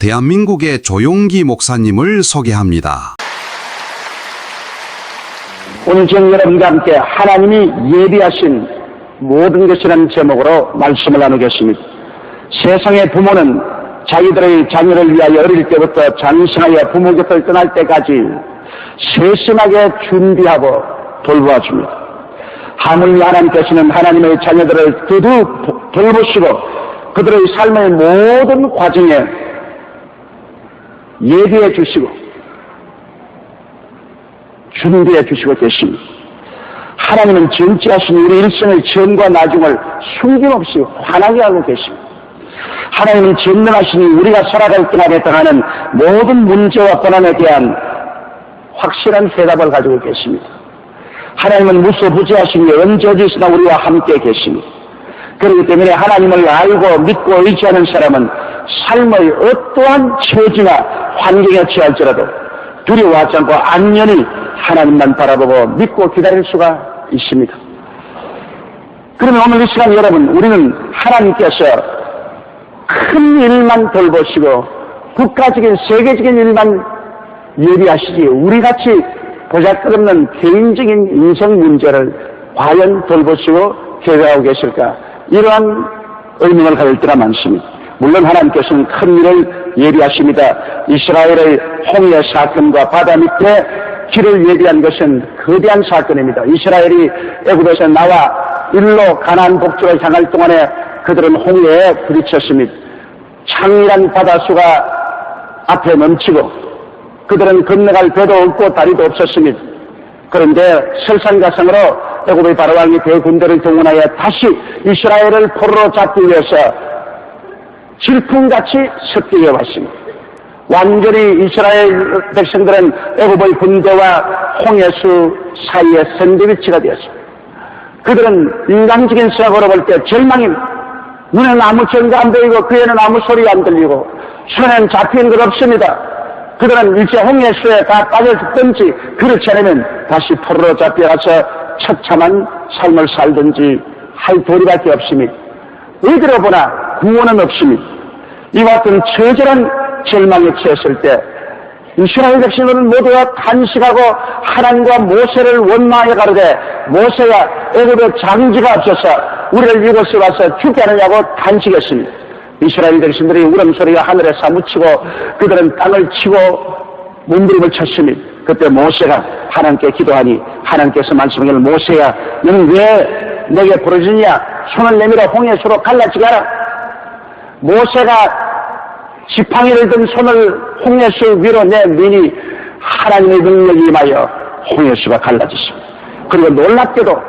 대한민국의 조용기 목사님을 소개합니다. 오늘 저는 여러분과 함께 하나님이 예비하신 모든 것이라는 제목으로 말씀을 나누겠습니다. 세상의 부모는 자기들의 자녀를 위하여 어릴 때부터 장성하여 부모 곁을 떠날 때까지 세심하게 준비하고 돌보아줍니다. 하물며 하나님께서는 하나님의 자녀들을 두루 돌보시고 그들의 삶의 모든 과정에 예비해 주시고 준비해 주시고 계십니다. 하나님은 정치하신 우리 일생의 전과 나중을 숨김없이 환하게 하고 계십니다. 하나님은 전능하시니 우리가 살아갈 동안에 당하는 모든 문제와 고난에 대한 확실한 대답을 가지고 계십니다. 하나님은 무소부지하시니 언제 어디서나 우리와 함께 계십니다. 그렇기 때문에 하나님을 알고 믿고 의지하는 사람은 삶의 어떠한 처지나 환경에 처할지라도 두려워하지 않고 안연히 하나님만 바라보고 믿고 기다릴 수가 있습니다. 그러면 오늘 이 시간 여러분, 우리는 하나님께서 큰 일만 돌보시고 국가적인 세계적인 일만 예비하시지 우리같이 보잘것없는 개인적인 인생 문제를 과연 돌보시고 계획하고 계실까 이러한 의문을 가질 때가 많습니다. 물론 하나님께서는 큰 일을 예비하십니다. 이스라엘의 홍해 사건과 바다 밑에 길을 예비한 것은 거대한 사건입니다. 이스라엘이 애굽에서 나와 일로 가나안 복지를 향할 동안에 그들은 홍해에 부딪혔습니다. 창이란 바다수가 앞에 넘치고 그들은 건너갈 배도 없고 다리도 없었습니다. 그런데 설산가성으로 애굽의 바로왕이 대군대를 동원하여 다시 이스라엘을 포로로 잡기 위해서 질풍같이 습격해 왔습니다. 완전히 이스라엘 백성들은 애굽의 군대와 홍해수 사이의 샌드위치가 되었습니다. 그들은 인간적인 생각으로 볼 때 절망입니다. 눈에는 아무 전도 안 보이고 귀에는 아무 소리 안 들리고 손에는 잡히는 것 없습니다. 그들은 일제 홍해수에 다 빠져 죽든지 그렇지 않으면 다시 포로로 잡혀가서 처참한 삶을 살든지 할 도리밖에 없습니다. 어디로 보나 구원은 없습니다. 이와 같은 처절한 절망에 처했을 때 이스라엘 백성들은 모두가 탄식하고 하나님과 모세를 원망하여 가르되 모세가 애굽에 장지가 없어서 우리를 이곳에 와서 죽게 하느냐고 탄식했습니다. 이스라엘 백성들이 울음소리가 하늘에 사무치고 그들은 땅을 치고 몸부림을 쳤습니다. 그때 모세가 하나님께 기도하니 하나님께서 말씀하기를 모세야 너는 왜 내게 부르짖냐 손을 내밀어 홍해수로 갈라지게 하라 모세가 지팡이를 든 손을 홍해수 위로 내미니 하나님의 능력이 임하여 홍해수가 갈라졌습니다. 그리고 놀랍게도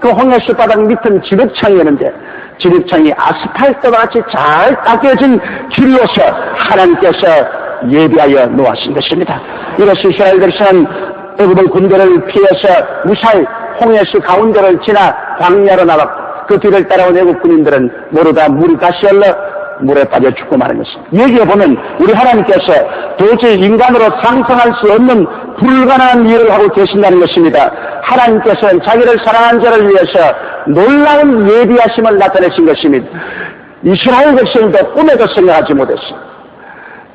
그 홍해수 바닥 밑은 지륵창이었는데 지륵창이 아스팔트와 같이 잘 닦여진 길로서 하나님께서 예비하여 놓았은 것입니다. 이것이 이스라엘 백성은 애굽의 군대를 피해서 무사히 홍해수 가운데를 지나 광야로 나갔고 그 뒤를 따라온 애굽 군인들은 모두 다 물이 가시 흘러 물에 빠져 죽고 마는 것입니다. 여기에 보면 우리 하나님께서 도저히 인간으로 상상할 수 없는 불가능한 일을 하고 계신다는 것입니다. 하나님께서는 자기를 사랑한 자를 위해서 놀라운 예비하심을 나타내신 것입니다. 이스라엘 백성도 꿈에도 생각하지 못했습니다.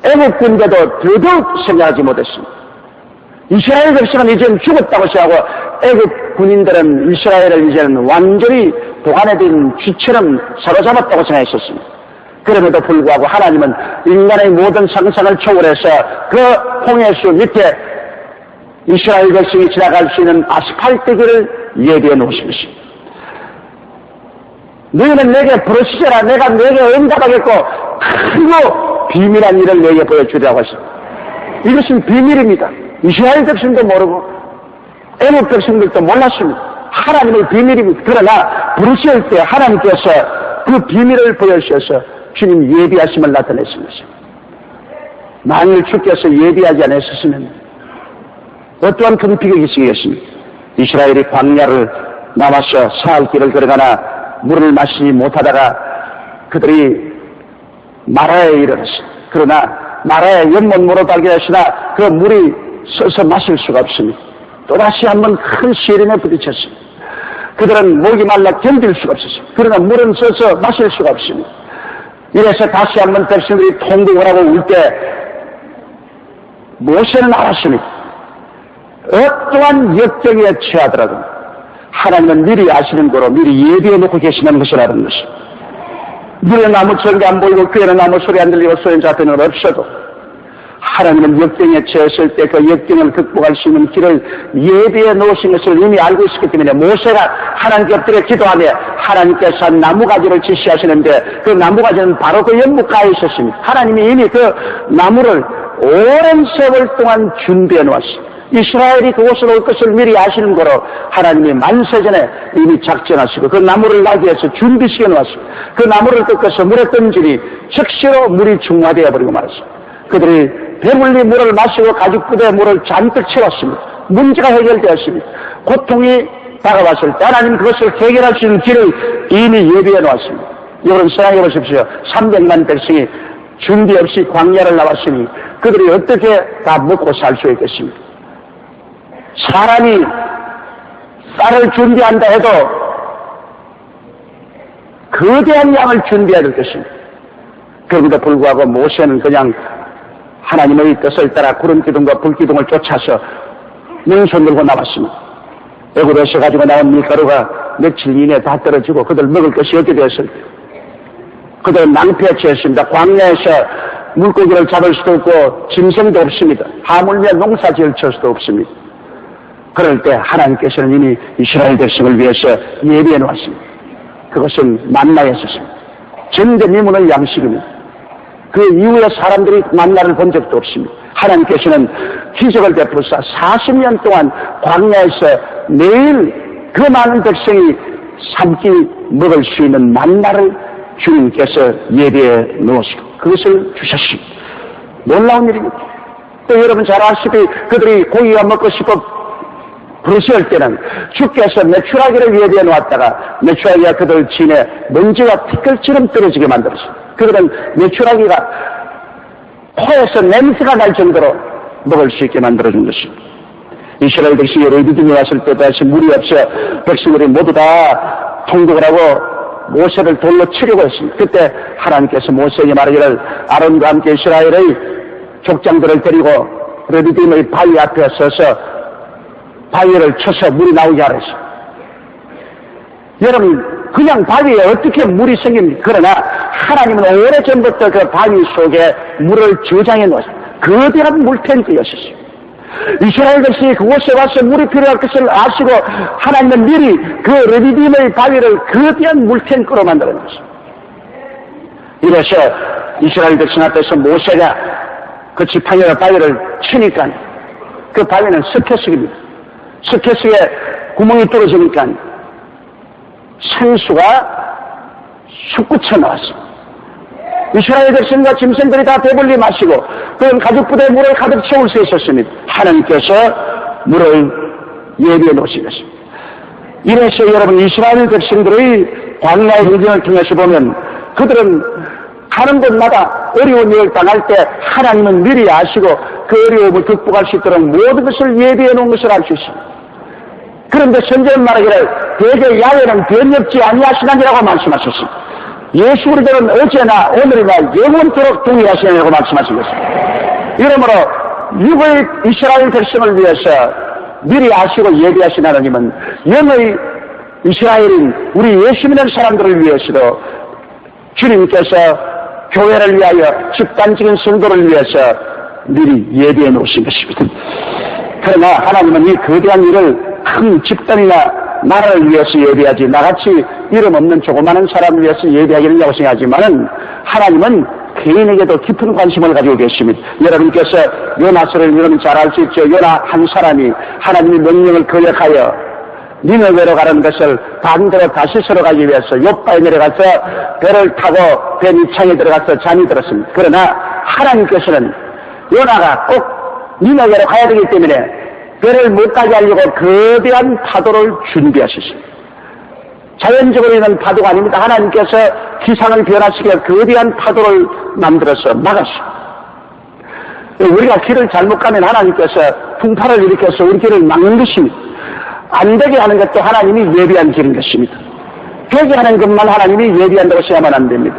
애국 군대도 더더욱 생각하지 못했습니다. 이스라엘 백성은 이제는 죽었다고 생각하고 애국 군인들은 이스라엘을 이제는 완전히 도안에든 쥐처럼 사로잡았다고 생각했었습니다. 그럼에도 불구하고 하나님은 인간의 모든 상상을 초월해서 그 홍해수 밑에 이스라엘 백성이 지나갈 수 있는 아스팔트 길을 예비해 놓으신 것입니다. 너희는 내게 부르시잖아. 내가 내게 응답하겠고 크고 비밀한 일을 내게 보여주리라고 하십니다. 이것은 비밀입니다. 이스라엘 백성도 모르고 애국 백성들도 몰랐습니다. 하나님의 비밀입니다. 그러나 부르실 때 하나님께서 그 비밀을 보여주셔서 주님 예비하심을 나타내신 것입니다. 만일 주께서 예비하지 않으셨으면 어떠한 큰 비극이 있겠습니까? 이스라엘이 광야를 남아서 사할 길을 걸어가나 물을 마시지 못하다가 그들이 마라에 이르렀습니다. 그러나 마라에 연못 물어 발견하시나 그 물이 써서 마실 수가 없습니다. 또다시 한번 큰 시련에 부딪혔습니다. 그들은 목이 말라 견딜 수가 없었습니다. 그러나 물은 써서 마실 수가 없습니다. 이래서 다시 한번 백성들이 통곡을 하고 울 때 모세는 알았습니다. 어떠한 역경에 처하더라도 하나님은 미리 아시는 거로 미리 예비해 놓고 계시는 것을 아는 것입니다. 눈에 나무 절개 안 보이고 귀에는 나무 소리 안 들리고 소연 잡히는 건 없어도 하나님은 역경에 처했을 때 그 역경을 극복할 수 있는 길을 예비해 놓으신 것을 이미 알고 있었기 때문에 모세가 하나님께 엎드려 기도하며 하나님께서 한 나무가지를 지시하시는데 그 나무가지는 바로 그 연못가에 있었습니다. 하나님이 이미 그 나무를 오랜 세월 동안 준비해 놓았습니다. 이스라엘이 그곳으로 올 것을 미리 아시는 거로 하나님이 만세전에 이미 작전하시고 그 나무를 나기위해서 준비시켜 놓았습니다. 그 나무를 꺾어서 물에 던지니 즉시로 물이 중화되어 버리고 말았습니다. 그들이 배불리 물을 마시고 가죽부대에 물을 잔뜩 채웠습니다. 문제가 해결되었습니다. 고통이 다가왔을 때 하나님 그것을 해결할 수 있는 길을 이미 예비해 놓았습니다. 여러분 생각해 보십시오. 300만 백성이 준비 없이 광야를 나왔으니 그들이 어떻게 다 먹고 살 수 있겠습니까? 사람이 쌀을 준비한다 해도 거대한 양을 준비해야 될 것입니다. 그럼에도 불구하고 모세는 그냥 하나님의 뜻을 따라 구름 기둥과 불 기둥을 쫓아서 명손 들고 나왔습니다. 애굽에서 가지고 나온 밀가루가 며칠 이내에 다 떨어지고 그들 먹을 것이 없게 때 그들은 낭패에 처했습니다. 광야에서 물고기를 잡을 수도 없고 짐승도 없습니다. 하물며 농사 지을 수도 없습니다. 그럴 때 하나님께서는 이미 이스라엘 백성을 위해서 예비해 놓았습니다. 그것은 만나였었습니다. 전대 미문의 양식입니다. 그 이후에 사람들이 만나를 본 적도 없습니다. 하나님께서는 기적을 베푸사 40년 동안 광야에서 매일 그 많은 백성이 삼키 먹을 수 있는 만나를 주님께서 예비해 놓으시고 그것을 주셨습니다. 놀라운 일입니다. 또 여러분 잘 아시다시피 그들이 고기가 먹고 싶어 부르시할 때는 주께서 메추라기를 예비해 놓았다가 메추라기가 그들 진에 먼지와 티끌처럼 떨어지게 만들었습니다. 그들은 메추라기가 코에서 냄새가 날 정도로 먹을 수 있게 만들어준 것입니다. 이스라엘 백성이 레비dim에 왔을 때 다시 물이 없어 백성들이 모두 다 통곡을 하고 모세를 돌로 치려고 했습니다. 그때 하나님께서 모세에게 말하기를 아론과 함께 이스라엘의 족장들을 데리고 레비딤의 바위 앞에 서서 바위를 쳐서 물이 나오게 하랬어. 여러분, 그냥 바위에 어떻게 물이 생깁니까? 그러나 하나님은 오래전부터 그 바위 속에 물을 저장해 놓았어요. 거대한 물탱크였었어요. 이스라엘 백성이 그곳에 와서 물이 필요할 것을 아시고 하나님은 미리 그 레비딤의 바위를 거대한 물탱크로 만들어 놨어요. 이래서 이스라엘 백성 앞에서 모세가 그 지팡이와 바위를 치니까 그 바위는 스케스입니다. 스케스에 구멍이 뚫어지니까 생수가 솟구쳐 나왔습니다. 이스라엘 백성과 짐승들이 다 배불리 마시고 그런 가죽부대에 물을 가득 채울 수 있었습니다. 하나님께서 물을 예비해 놓으신 것입니다. 이래서 여러분 이스라엘 백성들의 광야의 여정을 통해서 보면 그들은 가는 곳마다 어려운 일을 당할 때 하나님은 미리 아시고 그 어려움을 극복할 수 있도록 모든 것을 예비해 놓은 것을 알 수 있습니다. 그런데 선제는 말하기를 대개 야외는 변엽지 아니하시나니라고 말씀하셨습니다. 예수 그리스도는 어제나 오늘이나 영원토록 동일하시냐고 말씀하신 것입니다. 이러므로 육의 이스라엘 백성을 위해서 미리 아시고 예비하신 하나님은 영의 이스라엘인 우리 예수 믿는 사람들을 위해서도 주님께서 교회를 위하여 집단적인 성도를 위해서 미리 예비해 놓으신 것입니다. 그러나 하나님은 이 거대한 일을 큰 집단이나 나라를 위해서 예비하지 나같이 이름 없는 조그마한 사람을 위해서 예비하기를 생각하지만은 하나님은 개인에게도 깊은 관심을 가지고 계십니다. 여러분께서 요나서를 여러분 잘 알 수 있죠. 요나 한 사람이 하나님의 명령을 거역하여 니네외로 가는 것을 반대로 다시 서로 가기 위해서 옆바에 내려가서 배를 타고 배 밑창에 들어가서 잠이 들었습니다. 그러나 하나님께서는 요나가 꼭 니네외로 가야 되기 때문에 배를 못 가게 하려고 거대한 파도를 준비하셨습니다. 자연적으로 있는 파도가 아닙니다. 하나님께서 기상을 변화시켜 거대한 파도를 만들어서 막았습니다. 우리가 길을 잘못 가면 하나님께서 풍파를 일으켜서 우리 길을 막는 것입니다. 안 되게 하는 것도 하나님이 예비한 길인 것입니다. 되게 하는 것만 하나님이 예비한다고 생각하면 안 됩니다.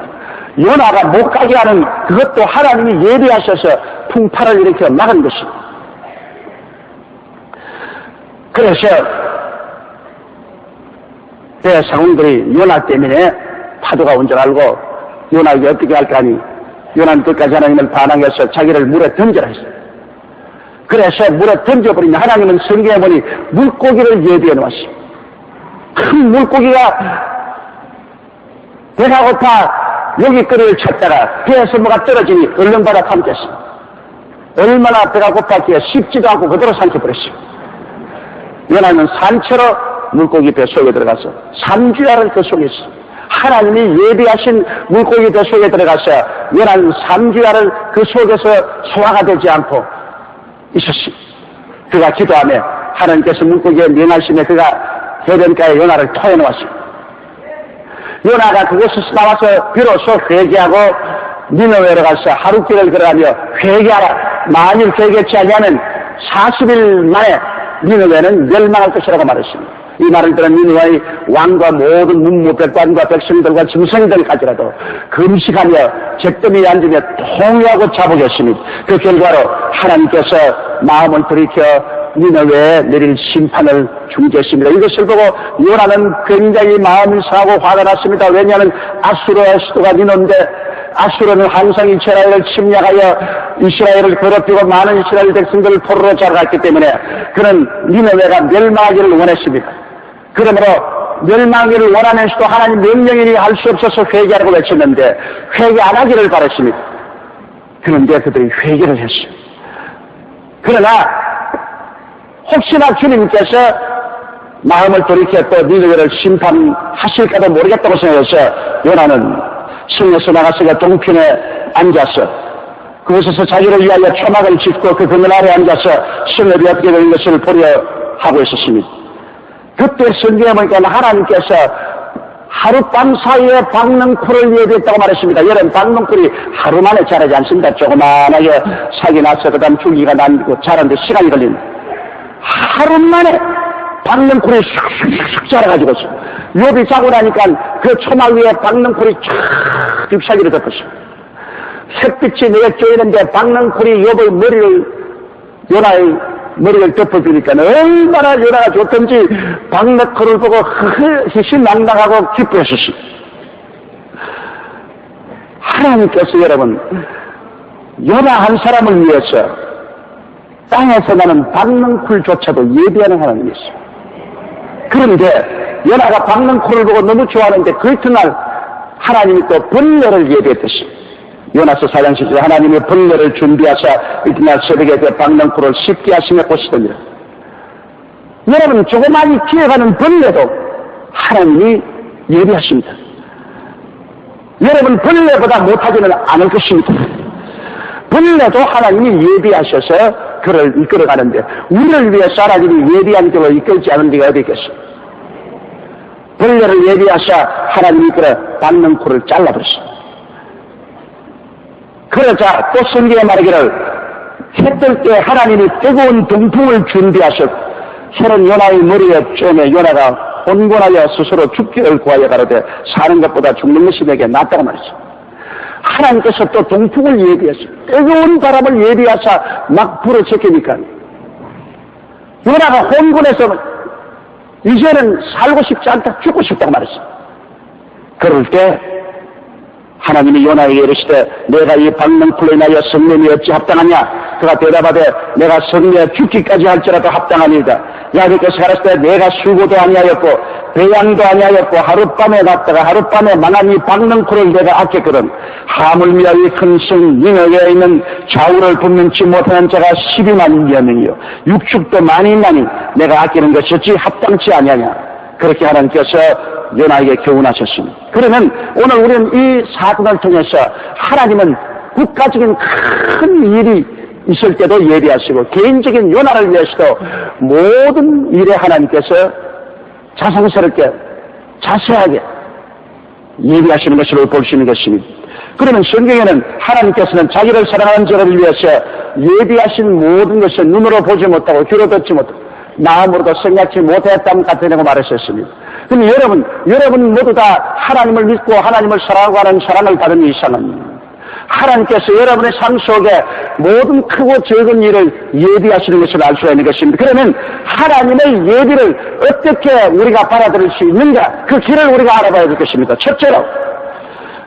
요나가 못 가게 하는 그것도 하나님이 예비하셔서 풍파를 일으켜 막은 것입니다. 그래서 대상들이 요나 때문에 파도가 온 줄 알고 요나에게 어떻게 할까 하니 요나는 끝까지 하나님을 반항해서 자기를 물에 던져라 했어요. 그래서 물에 던져버리면 하나님은 성경에 보니 물고기를 예비해 놓았습니다. 큰 물고기가 배가 고파 여기 거리를 찾다가 배에서 뭐가 떨어지니 얼른 받아 삼켰습니다. 얼마나 배가 고팠기에 씹지도 않고 그대로 삼켜버렸어요. 요나는 산채로 물고기 배 속에 들어가서 3주야를 그 속에 있어. 하나님이 예비하신 물고기 배 속에 들어가서 요나는 3주야를 그 속에서 소화가 되지 않고 있었습니다. 그가 기도하며 하나님께서 물고기에 명하심에 그가 해변가에 요나를 토해놓았습니다. 요나가 그곳에서 나와서 비로소 회개하고 니느웨로 가서 하루 길을 걸어가며 회개하라. 만일 회개치 아니하면 40일 만에 니느웨는 멸망할 것이라고 말했습니다. 이 말을 들은 니느웨의 왕과 모든 문무백관과 백성들과 짐승들까지라도 금식하며 잿더미에 앉으며 통회하고 자복했습니다. 그 결과로 하나님께서 마음을 돌이켜 니느웨에 내릴 심판을 중재했습니다. 이것을 보고 요나는 굉장히 마음이 상하고 화가 났습니다. 왜냐하면 아수르의 수도가 니노인데 아수르는 항상 이스라엘을 침략하여 이스라엘을 괴롭히고 많은 이스라엘 백성들을 포로로 잡아갔기 때문에 그는 니느웨가 멸망하기를 원했습니다. 그러므로 멸망하기를 원하면서도 하나님 명령이니 할 수 없어서 회개하라고 외쳤는데 회개 안 하기를 바랬습니다. 그런데 그들이 회개를 했어요. 그러나 혹시나 주님께서 마음을 돌이켜 또 니느웨를 심판하실까도 모르겠다고 생각해서 요나는 성에서 나가서가 동편에 앉아서 그곳에서 자기를 위하여 초막을 짓고 그 그늘 아래 앉아서 성읍이 어떻게 되는 것을 보려 하고 있었습니다. 그때 성경에 보니까 하나님께서 하룻밤 사이에 박능쿨을 예비했다고 말했습니다. 여러분, 박능쿨이 하루 만에 자라지 않습니다. 조그만하게 사기 나서 그 다음 줄기가 난고 자라는데 시간이 걸립니다. 하루 만에 박능쿨이 슉슉슉 자라가지고 욥이 자고 나니까 그 초막 위에 박능쿨이 쫙 잎사귀를 덮었습니다. 햇빛이 내에 쪼이는데 박능쿨이 욥의 머리를 요나의 머리를 덮어주니까 얼마나 요나가 좋던지 박능쿨을 보고 희신낭낭하고 기뻐했었습니다. 하나님께서 여러분 요나 한 사람을 위해서 땅에서 나는 박능쿨조차도 예비하는 하나님이었어요. 그런데 연하가 박능쿨을 보고 너무 좋아하는데 그 이튿날 하나님이 또 벌레를 예비했듯이 요나서 사장 시절에 하나님이 벌레를 준비하사 이튿날 새벽에 그 박능쿨을 쉽게 하시며 보시더니라. 여러분 조그마히 기어가는 벌레도 하나님이 예비하십니다. 여러분 벌레보다 못하지는 않을 것입니다. 벌레도 하나님이 예비하셔서 그를 이끌어가는데 우리를 위해서 하나님이 예비한 길로 이끌지 않은 데가 어디 있겠어? 벌레를 예비하셔 하나님이 이끌어 받는 코를 잘라버렸어. 그러자 또 성경에 말하기를 해뜰 때 하나님이 뜨거운 동풍을 준비하셨고 해는 요나의 머리에 쪼매 요나가 혼곤하여 스스로 죽기를 구하여 가로되 사는 것보다 죽는 것이 내게 낫다고 말했어. 하나님께서 또 동풍을 예비했어요. 뜨거운 바람을 예비하사 막 불어제끼니까 요나가 혼곤해서 이제는 살고 싶지 않다, 죽고 싶다고 말했어요. 그럴 때 하나님이 요나에게 이르시되 내가 이 박능풀로 인하여 성냄이 어찌 합당하냐? 그가 대답하되 내가 성내에 죽기까지 할지라도 합당하니이다. 야곱께서 가라사대 내가 수고도 아니하였고 배양도 아니하였고 하룻밤에 갔다가 하룻밤에 망한 이 박능풀을 내가 아꼈거든. 하물며 이 큰성 잉어에 있는 좌우를 분명치 못하는 자가 12만 명이요. 육축도 많이 있나니 내가 아끼는 것이 어찌 합당치 아니하냐. 그렇게 하나님께서 요나에게 교훈하셨습니다. 그러면 오늘 우리는 이 사건을 통해서 하나님은 국가적인 큰 일이 있을 때도 예비하시고 개인적인 요나를 위해서도 모든 일에 하나님께서 자상스럽게 자세하게 예비하시는 것으로 볼수 있는 것입니다. 그러면 성경에는 하나님께서는 자기를 사랑하는 자를 위해서 예비하신 모든 것을 눈으로 보지 못하고 귀로 듣지 못하고 마음으로도 생각지 못했다면 같으냐고 말하셨습니다. 그럼 여러분, 여러분 모두 다 하나님을 믿고 하나님을 사랑하고 하는 사랑을 받은 이상은 하나님께서 여러분의 삶 속에 모든 크고 적은 일을 예비하시는 것을 알 수가 있는 것입니다. 그러면 하나님의 예비를 어떻게 우리가 받아들일 수 있는가? 그 길을 우리가 알아봐야 될 것입니다. 첫째로,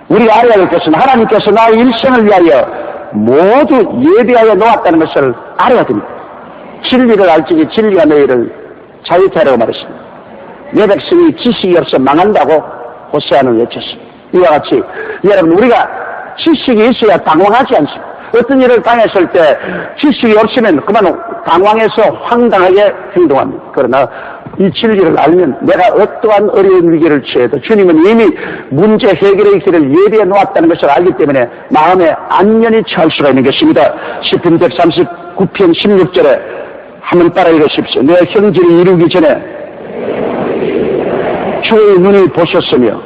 우리가 알아야 될 것은 하나님께서 나의 일생을 위하여 모두 예비하여 놓았다는 것을 알아야 됩니다. 진리를 알지니 진리가 너희를 자유케 하라고 말했습니다. 내 백성이 지식이 없어 망한다고 호세아는 외쳤습니다. 이와 같이 여러분 우리가 지식이 있어야 당황하지 않습니다. 어떤 일을 당했을 때 지식이 없으면 그만 당황해서 황당하게 행동합니다. 그러나 이 진리를 알면 내가 어떠한 어려운 위기를 처해도 주님은 이미 문제 해결의 길을 예비해 놓았다는 것을 알기 때문에 마음에 안면이 처할 수가 있는 것입니다. 10편 139편 16절에 한번 따라 읽으십시오. 내 형질이 이루기 전에 주의 눈이 보셨으며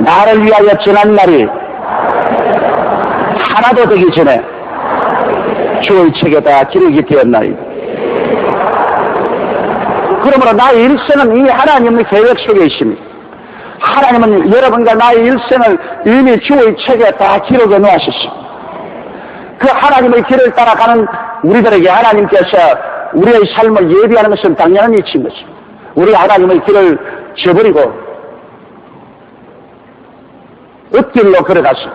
나를 위하여 지난 날이 하나도 되기 전에 주의 책에 다 기록이 되었나이다. 그러므로 나의 일생은 이미 하나님의 계획 속에 있습니다. 하나님은 여러분과 나의 일생을 이미 주의 책에 다 기록해 놓으셨습니다. 그 하나님의 길을 따라가는 우리들에게 하나님께서 우리의 삶을 예비하는 것은 당연한 이치인 것입니다. 우리 하나님의 길을 저버리고 엇길로 걸어가서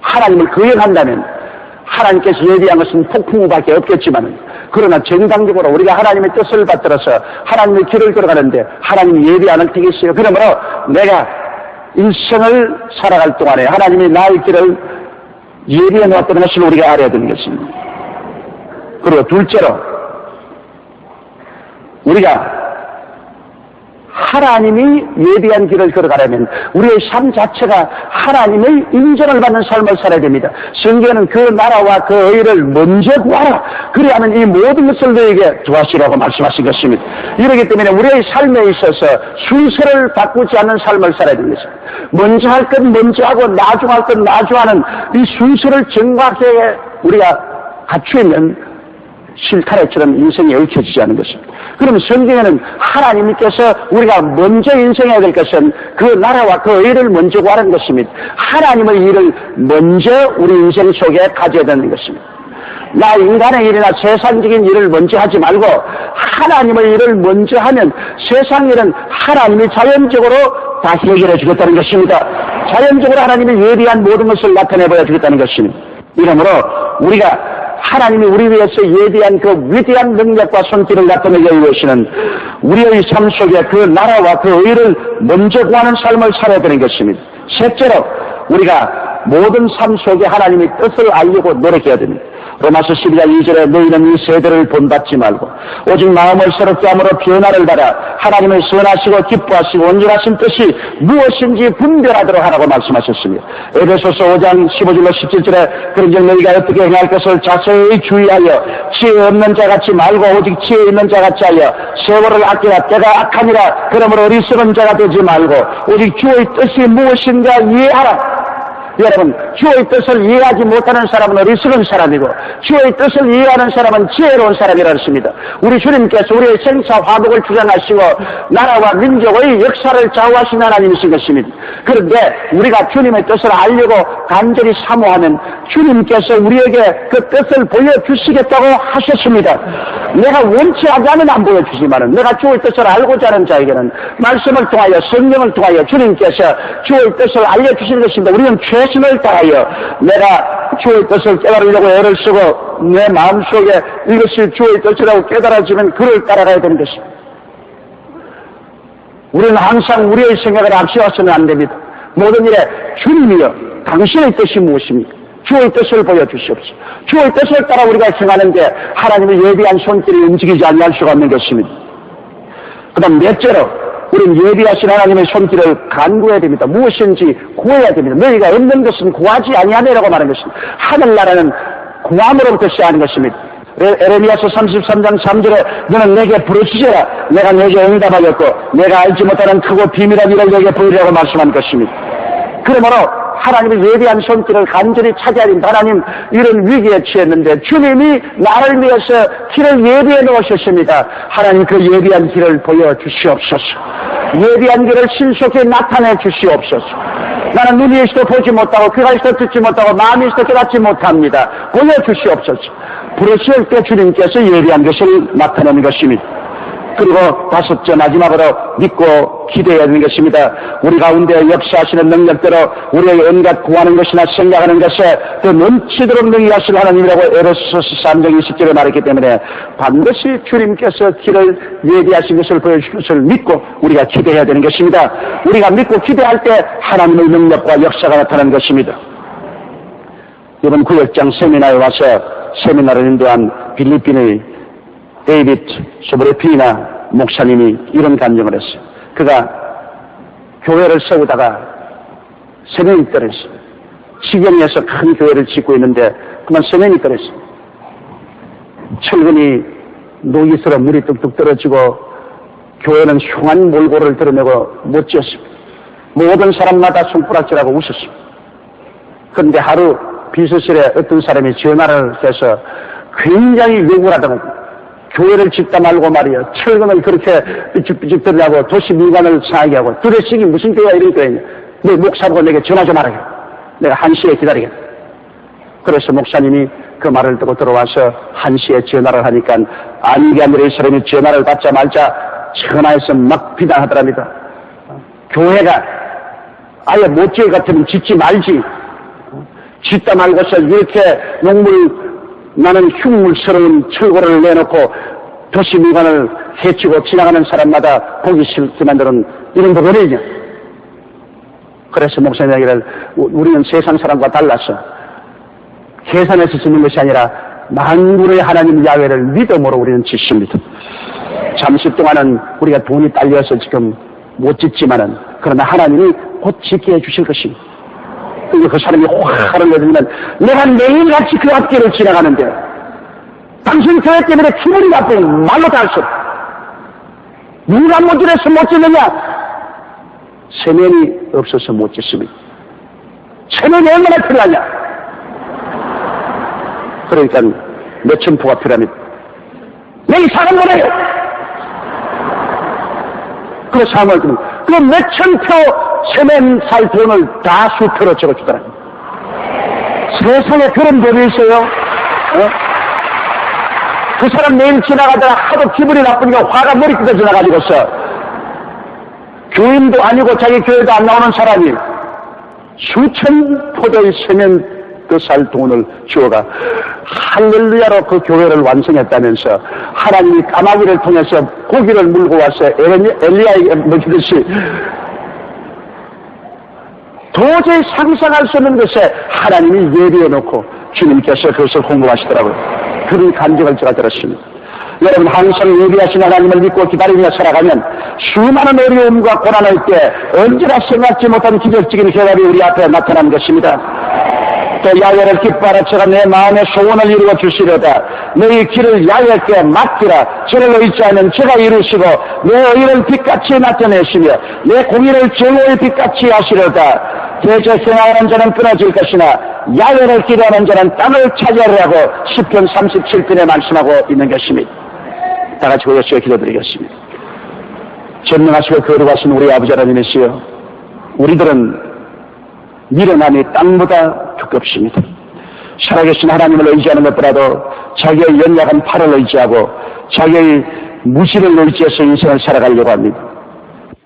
하나님을 거역한다면 하나님께서 예비한 것은 폭풍우밖에 없겠지만 그러나 정당적으로 우리가 하나님의 뜻을 받들어서 하나님의 길을 걸어가는데 하나님이 예비 안할 테겠어요. 그러므로 내가 일생을 살아갈 동안에 하나님이 나의 길을 예비해 놓았다는 것을 우리가 알아야 되는 것입니다. 그리고 둘째로 우리가 하나님이 예비한 길을 걸어가려면 우리의 삶 자체가 하나님의 인정을 받는 삶을 살아야 됩니다. 성경은 그 나라와 그 의를 먼저 구하라. 그래야만 이 모든 것을 너에게 도와주라고 말씀하신 것입니다. 이러기 때문에 우리의 삶에 있어서 순서를 바꾸지 않는 삶을 살아야 됩니다. 먼저 할건 먼저 하고 나중 할건 나중 하는 이 순서를 정확하게 우리가 갖추면 실타래처럼 인생이 얽혀지지 않은 것입니다. 그럼 성경에는 하나님께서 우리가 먼저 인생해야 될 것은 그 나라와 그 의를 먼저 구하는 것입니다. 하나님의 일을 먼저 우리 인생 속에 가져야 되는 것입니다. 나 인간의 일이나 세상적인 일을 먼저 하지 말고 하나님의 일을 먼저 하면 세상 일은 하나님이 자연적으로 다 해결해 주겠다는 것입니다. 자연적으로 하나님이 예비한 모든 것을 나타내 보여 주겠다는 것입니다. 이러므로 우리가 하나님이 우리 위해서 예비한 그 위대한 능력과 손길을 나타내기 위해서는 우리의 삶 속에 그 나라와 그 의를 먼저 구하는 삶을 살아야 되는 것입니다. 셋째로 우리가 모든 삶 속에 하나님의 뜻을 알려고 노력해야 됩니다. 로마서 12장 2절에 너희는 이 세대를 본받지 말고 오직 마음을 새롭게 함으로 변화를 받아 하나님의 선하시고 기뻐하시고 온전하신 뜻이 무엇인지 분별하도록 하라고 말씀하셨습니다. 에베소서 5장 15절로 17절에 그런즉 너희가 어떻게 행할 것을 자세히 주의하여 지혜 없는 자같이 말고 오직 지혜 있는 자같이 하여 세월을 아끼라 때가 악하니라 그러므로 어리석은 자가 되지 말고 오직 주의 뜻이 무엇인가 이해하라 여러분, 주의 뜻을 이해하지 못하는 사람은 어리석은 사람이고, 주의 뜻을 이해하는 사람은 지혜로운 사람이라 했습니다. 우리 주님께서 우리의 생사 화복을 주장하시고, 나라와 민족의 역사를 좌우하신 하나님이신 것입니다. 그런데 우리가 주님의 뜻을 알려고 간절히 사모하면, 주님께서 우리에게 그 뜻을 보여주시겠다고 하셨습니다. 내가 원치 않으면 안 보여주지만은, 내가 주의 뜻을 알고자 하는 자에게는 말씀을 통하여, 성령을 통하여 주님께서 주의 뜻을 알려주시는 것입니다. 우리는 최선을 다하여 내가 주의 뜻을 깨달으려고 애를 쓰고 내 마음속에 이것이 주의 뜻이라고 깨달아지면 그를 따라가야 되는 것입니다. 우리는 항상 우리의 생각을 앞세워서는 안 됩니다. 모든 일에 주님이여 당신의 뜻이 무엇입니까? 주의 뜻을 보여주시옵소서. 주의 뜻을 따라 우리가 행하는데 하나님의 예비한 손길이 움직이지 아니할 수가 없는 것입니다. 그 다음 넷째로 우리는 예비하신 하나님의 손길을 간구해야 됩니다. 무엇인지 구해야 됩니다. 너희가 없는 것은 구하지 아니하느라고 말하는 것입니다. 하늘나라는 구함으로부터 시작하는 것입니다. 에- 에레미야서 33장 3절에 너는 내게 부르짖어라 내가 내게 응답하였고 내가 알지 못하는 크고 비밀한 일을 내게 보이려고 말씀한 것입니다. 그러므로 하나님의 예비한 손길을 간절히 된다. 하나님 이런 위기에 처했는데 주님이 나를 위해서 길을 예비해 놓으셨습니다. 하나님 그 예비한 길을 보여주시옵소서. 예비한 길을 신속히 나타내 주시옵소서. 나는 눈이 있어도 보지 못하고 귀가 있어도 듣지 못하고 마음이 있어도 깨닫지 못합니다. 보여주시옵소서. 부르실 때 주님께서 예비한 것을 나타내는 것입니다. 그리고 다섯째 마지막으로 믿고 기대해야 되는 것입니다. 우리 가운데 역사하시는 능력대로 우리의 온갖 구하는 것이나 생각하는 것에 그 넘치도록 능력하실 하나님이라고 에베소서 3장 20절에 말했기 때문에 반드시 주님께서 길을 예비하신 것을 보여주신 것을 믿고 우리가 기대해야 되는 것입니다. 우리가 믿고 기대할 때 하나님의 능력과 역사가 나타나는 것입니다. 이번 구역장 세미나에 와서 세미나를 인도한 필리핀의 데이빗 소브레피나 목사님이 이런 간증을 했어요. 그가 교회를 세우다가 세면이 떨어졌어요. 지경에서 큰 교회를 짓고 있는데 그만 세면이 떨어졌어요. 철근이 녹이스러 물이 뚝뚝 떨어지고 교회는 흉한 몰골을 드러내고 못 지었습니다. 모든 사람마다 손가락질하고 웃었습니다. 그런데 하루 비서실에 어떤 사람이 전화를 해서 굉장히 하더라고요. 교회를 짓다 말고 말이야. 철근을 그렇게 삐죽삐죽 들냐고 도시 민간을 상하게 하고 드레싱이 무슨 교회야 이런 교회냐. 내 목사보고 내게 전화 좀 하라게. 내가 한 시에 기다리겠다. 그래서 목사님이 그 말을 듣고 들어와서 한 시에 전화를 하니까 아니 게 아니라 이 사람이 전화를 받자 말자 전화해서 막 비난하더랍니다. 교회가 아예 못지에 같으면 짓지 말지. 짓다 말고서 이렇게 녹물 나는 흉물스러운 철고를 내놓고 도시 미관을 해치고 지나가는 사람마다 보기 싫게 만드는 이런 부분이냐. 그래서 목사님 이야기를 우- 우리는 세상 사람과 달라서 계산해서 짓는 것이 아니라 만군의 하나님 야외를 믿음으로 우리는 짓습니다. 잠시 동안은 우리가 돈이 딸려서 지금 못 짓지만은 그러나 하나님이 곧 짓게 해주실 것입니다. 그 사람이 화를 내들면 내가 매일같이 그 앞길을 지나가는데 당신 교회 때문에 기분이 나쁘고 말로 다 할 수 없다. 누가 못지해서 못 짓느냐? 세면이 없어서 못 짓습니다. 세면이 얼마나 필요하냐? 그러니까 몇천 포가 필요합니다. 내 이상한 거래요. 그 좀, 그 몇천 표 세면 살 돈을 다 수표로 적어주더라. 세상에 그런 법이 있어요? 어? 그 사람 매일 지나가다가 하도 기분이 나쁘니까 화가 머리끝에 지나가지고서 교인도 아니고 자기 교회도 안 나오는 사람이 수천 포대의 세면 그살 돈을 주어가 할렐루야로 그 교회를 완성했다면서 하나님이 까마귀를 통해서 고기를 물고 와서 엘리- 엘리야에게 먹이듯이 도저히 상상할 수 없는 것에 하나님이 예비해 놓고 주님께서 그것을 공급하시더라고요. 그런 간증을 제가 들었습니다. 여러분 항상 예비하신 하나님을 믿고 기다리며 살아가면 수많은 어려움과 고난을 때 언제나 생각지 못한 기적적인 해답이 우리 앞에 나타난 것입니다. 또 야외를 제가 내 마음의 소원을 이루어 주시려다. 너희 길을 야외께 맡기라. 저를 의지 하면 제가 이루시고 내 의를 빛같이 나타내시며 내 공의를 정오의 빛같이 하시려다. 대저 생활하는 자는 끊어질 것이나 야외를 기도하는 자는 땅을 차지하리라고 10편 37편에 말씀하고 있는 것입니다. 다 같이 고여시어 기도드리겠습니다. 전능하시고 거룩하신 우리 아버지 하나님이시여 우리들은 미련함이 땅보다 두껍습니다. 살아계신 하나님을 의지하는 것보다도 자기의 연약한 팔을 의지하고 자기의 무시를 의지해서 인생을 살아가려고 합니다.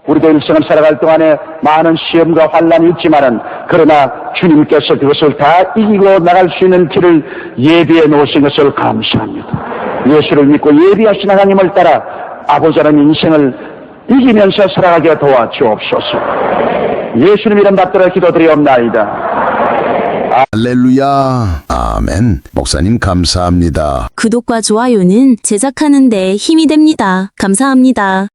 우리도 일생을 살아갈 동안에 많은 시험과 환란이 있지만은 그러나 주님께서 그것을 다 이기고 나갈 수 있는 길을 예비해 놓으신 것을 감사합니다. 예수를 믿고 예비하신 하나님을 따라 아버지라는 인생을 이기면서 살아가게 도와주옵소서. 예수님 이름 받들어 기도드리옵나이다. 할렐루야. 아멘. 목사님 감사합니다. 구독과 좋아요는 제작하는 데 힘이 됩니다. 감사합니다.